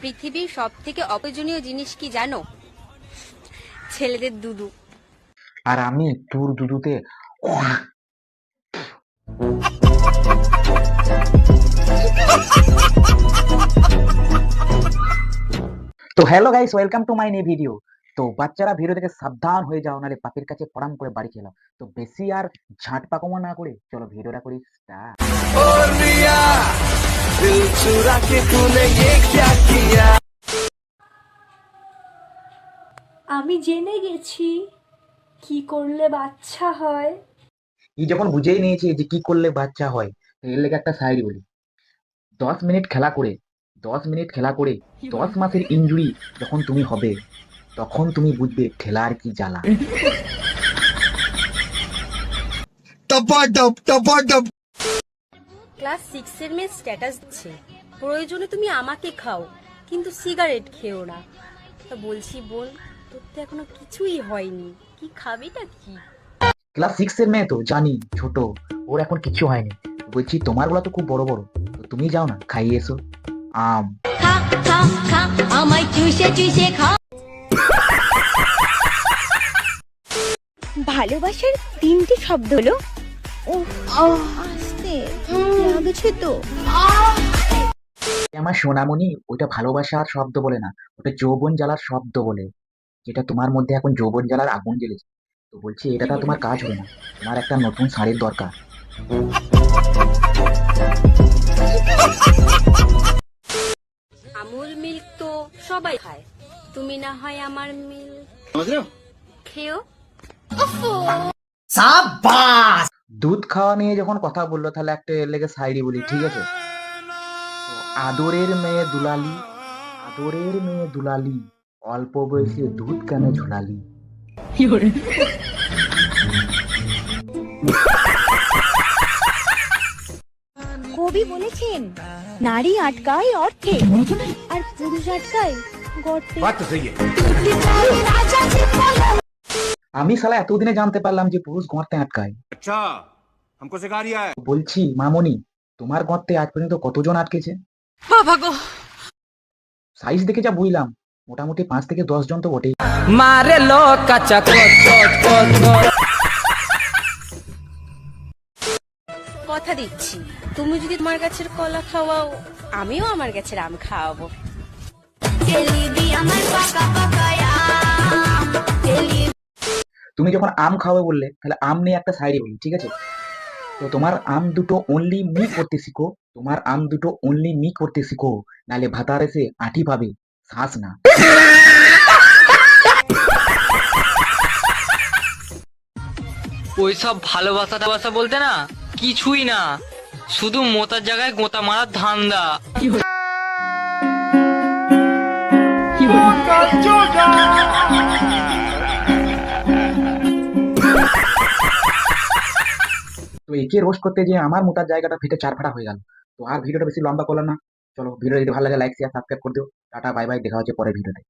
পৃথিবীর সব থেকে অপ্রয়োজনীয় জিনিস কি জানো? ছেলেদের দুদু। আর আমি তোর দুদুতে তো hello guys welcome to my new video তো বাচ্চারা ভিডিও থেকে সাবধান হয়ে যাও নাহলে পাপির কাছে পড়াম করে বাড়ি খেলাম তো বেশি আর ঝাঁট পাকমা না করে চলো ভিডিওটা করি start। दिल चुरा के तूने ये क्या किया আমি জেনে গেছি কি করলে বাচ্চা হয় ই যখন বুঝেই নিয়েছে যে কি করলে বাচ্চা হয় তো এর লেগে একটা সাইড বলি দশ মিনিট খেলা করে দশ মিনিট খেলা করে দশ মাসের ইনজুরি যখন তুমি হবে তখন তুমি বুঝবে খেলার কি জ্বালা टपाटप टपाटप ক্লাস সিক্স এর মেয়ে স্ট্যাটাস দিচ্ছে। প্রয়োজনে তুমি আমাকে খাও কিন্তু সিগারেট খেও না। তা বলছি বোন তোর তো এখনও কিছুই হয়নি। কি খাবিটা কি? ক্লাস সিক্স এর মেয়ে তো জানি ছোট। ওর এখন কিছু হয়নি। বলছি তোমারগুলা তো খুব বড় বড়। তো তুমি যাও না খাইয়ে এসো। আম। খা খা খা আমায় চুষে চুষে খা। ভালোবাসার তিনটি শব্দ হলো ও আস্তে। লাগছে তো। এ আমার সোনামণি ওইটা ভালোবাসার শব্দ বলে না ওটা যৌবন জ্বালার শব্দ বলে। যেটা তোমার মধ্যে এখন যৌবন জ্বালার আগুন জ্বেলেছে। তো বলছি এটা তো আর তোমার কাজ হবে না। তোমার একটা নতুন শাড়ির দরকার। আমুল মিল্ক তো সবাই খায়। তুমি না হয় আমার মিল্ক। খেও। দুধ খাওয়া নিয়ে যখন কথা বলল তাহলে একটা এর লেগে সাইডি বলি ঠিক আছে? আদরের মেয়ে দুলালি আদরের মেয়ে দুলালি অল্প বয়সে দুধ কেন ঝোলালি? কবি বলেছেন নারী আটকায় অর্থে আর পুরুষ আটকায় গর্তে। আমি শালা এতদিনে জানতে পারলাম যে পুরুষ গর্তে আটকায় अच्छा हमको सिखा रिया है বলছি মামনি তোমার গর্তে আজ পর্যন্ত কতজন আটকেছে সাইজ দেখে যা বুঝলাম মোটামুটি পাঁচ থেকে দশ জন তো বটেই মারে লো কাঁচা কচ কচ কচ কচ। কথা দিচ্ছি তুমি যদি তোমার গাছের কলা খাওয়াও আমিও আমার গাছের আম খাওয়াবো তুমি যখন আম খাওয়াবে বললে তাহলে আম নিয়ে একটা সাইডে বলি ঠিক আছে? তো তোমার আম দুটো অনলি মি করতে শিখো তোমার আম দুটো অনলি মি করতে শিখো নালে ভাতার এসে আঠি পাবে শ্বাস না। ওইসব ভালোবাসা টাবাসা বলতে না কিছুই না। শুধু মোতার জায়গায় গোতা মারার ধান্দা। তো একে রোস্ট করতে যে আমার মোটার জায়গাটা ফেটে চার ফাটা হয়ে গেল। তো আর ভিডিওটা বেশি লম্বা করলাম না। চলো ভিডিও যদি ভালো লাগে লাইক শেয়ার সাবস্ক্রাইব করে দিও। টাটা বাই বাই দেখা হচ্ছে পরের ভিডিওতে।